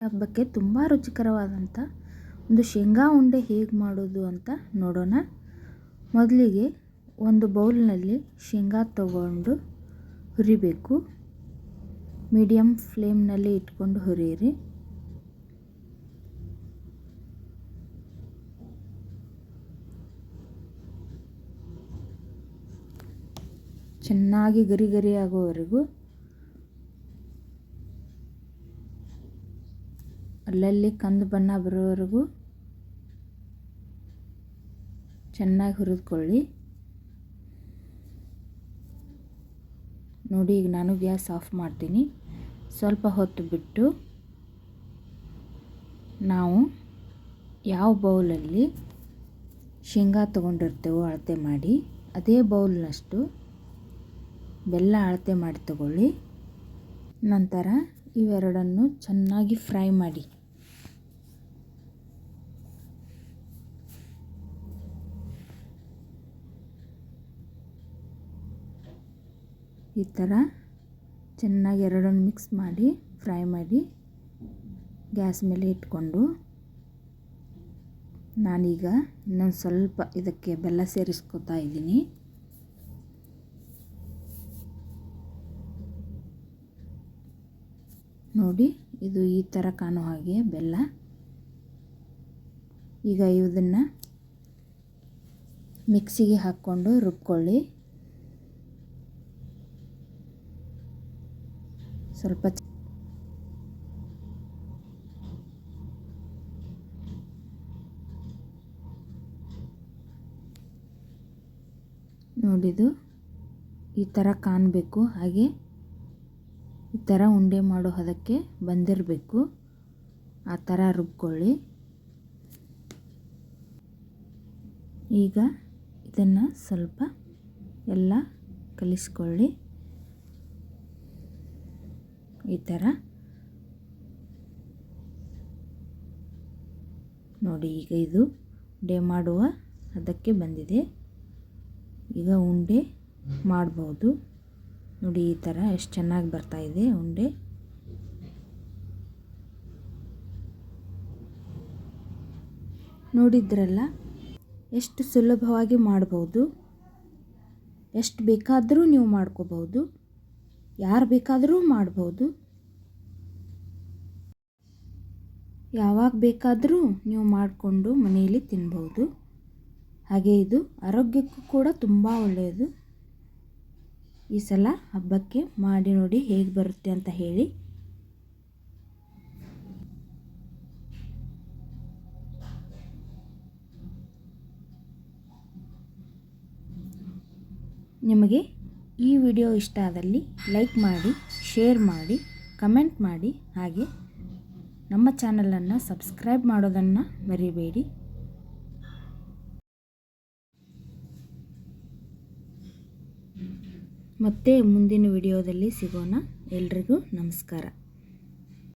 ಹಬ್ಬಕ್ಕೆ ತುಂಬ ರುಚಿಕರವಾದಂಥ ಒಂದು ಶೇಂಗಾ ಉಂಡೆ ಹೇಗೆ ಮಾಡೋದು ಅಂತ ನೋಡೋಣ. ಮೊದಲಿಗೆ ಒಂದು ಬೌಲ್ನಲ್ಲಿ ಶೇಂಗಾ ತಗೊಂಡು ಹುರಿಬೇಕು. ಮೀಡಿಯಮ್ ಫ್ಲೇಮ್ನಲ್ಲಿ ಇಟ್ಕೊಂಡು ಹುರಿಯಿರಿ. ಚೆನ್ನಾಗಿ ಗರಿ ಗರಿ ಆಗೋವರೆಗೂ ಅಲ್ಲಲ್ಲಿ ಕಂದು ಬಣ್ಣ ಬರೋವರೆಗೂ ಚೆನ್ನಾಗಿ ಹುರಿದುಕೊಳ್ಳಿ. ನೋಡಿ, ಈಗ ನಾನು ಗ್ಯಾಸ್ ಆಫ್ ಮಾಡ್ತೀನಿ. ಸ್ವಲ್ಪ ಹೊತ್ತು ಬಿಟ್ಟು ನಾವು ಯಾವ ಬೌಲಲ್ಲಿ ಶೇಂಗಾ ತೊಗೊಂಡಿರ್ತೇವೋ ಅಳತೆ ಮಾಡಿ, ಅದೇ ಬೌಲ್ನಷ್ಟು ಬೆಲ್ಲ ಅಳತೆ ಮಾಡಿ ತಗೊಳ್ಳಿ. ನಂತರ ಇವೆರಡನ್ನು ಚೆನ್ನಾಗಿ ಫ್ರೈ ಮಾಡಿ. ಈ ಥರ ಚೆನ್ನಾಗಿ ಎರಡನ್ನು ಮಿಕ್ಸ್ ಮಾಡಿ ಫ್ರೈ ಮಾಡಿ ಗ್ಯಾಸ್ ಮೇಲೆ ಇಟ್ಕೊಂಡು ನಾನೀಗ ಇನ್ನೊಂದು ಸ್ವಲ್ಪ ಇದಕ್ಕೆ ಬೆಲ್ಲ ಸೇರಿಸ್ಕೊತಾ ಇದ್ದೀನಿ. ನೋಡಿ, ಇದು ಈ ಥರ ಕಾಣೋ ಹಾಗೆ ಬೆಲ್ಲ. ಈಗ ಇದನ್ನು ಮಿಕ್ಸಿಗೆ ಹಾಕ್ಕೊಂಡು ರುಬ್ಕೊಳ್ಳಿ. ಸ್ವಲ್ಪ ನೋಡಿದು ಈ ಥರ ಕಾಣಬೇಕು, ಹಾಗೆ ಈ ಥರ ಉಂಡೆ ಮಾಡೋ ಬಂದಿರಬೇಕು. ಆ ಥರ ರುಬ್ಕೊಳ್ಳಿ. ಈಗ ಇದನ್ನು ಸ್ವಲ್ಪ ಎಲ್ಲ ಕಲಿಸ್ಕೊಳ್ಳಿ. ಈ ಥರ. ನೋಡಿ ಈಗ ಇದು ಡೇ ಮಾಡುವ ಅದಕ್ಕೆ ಬಂದಿದೆ. ಈಗ ಉಂಡೆ ಮಾಡ್ಬೋದು. ನೋಡಿ ಈ ಥರ ಎಷ್ಟು ಚೆನ್ನಾಗಿ ಬರ್ತಾ ಇದೆ ಉಂಡೆ. ನೋಡಿದ್ರಲ್ಲ, ಎಷ್ಟು ಸುಲಭವಾಗಿ ಮಾಡ್ಬೋದು. ಎಷ್ಟು ಬೇಕಾದರೂ ನೀವು ಮಾಡ್ಕೋಬಹುದು ಯಾರು ಬೇಕಾದರೂ ಮಾಡ್ಬೋದು. ಯಾವಾಗ ಬೇಕಾದರೂ ನೀವು ಮಾಡಿಕೊಂಡು ಮನೆಯಲ್ಲಿ ತಿನ್ಬೋದು. ಹಾಗೆ ಇದು ಆರೋಗ್ಯಕ್ಕೂ ಕೂಡ ತುಂಬ ಒಳ್ಳೆಯದು ಈ ಸಲ ಹಬ್ಬಕ್ಕೆ ಮಾಡಿ ನೋಡಿ ಹೇಗೆ ಬರುತ್ತೆ ಅಂತ ಹೇಳಿ. ನಿಮಗೆ ಈ ವಿಡಿಯೋ ಇಷ್ಟ ಆದಲ್ಲಿ ಲೈಕ್ ಮಾಡಿ, ಶೇರ್ ಮಾಡಿ, ಕಮೆಂಟ್ ಮಾಡಿ ಹಾಗೆ ನಮ್ಮ ಚಾನಲನ್ನು ಸಬ್ಸ್ಕ್ರೈಬ್ ಮಾಡೋದನ್ನು ಮರಿಬೇಡಿ. ಮತ್ತೆ ಮುಂದಿನ ವಿಡಿಯೋದಲ್ಲಿ ಸಿಗೋಣ. ಎಲ್ರಿಗೂ ನಮಸ್ಕಾರ.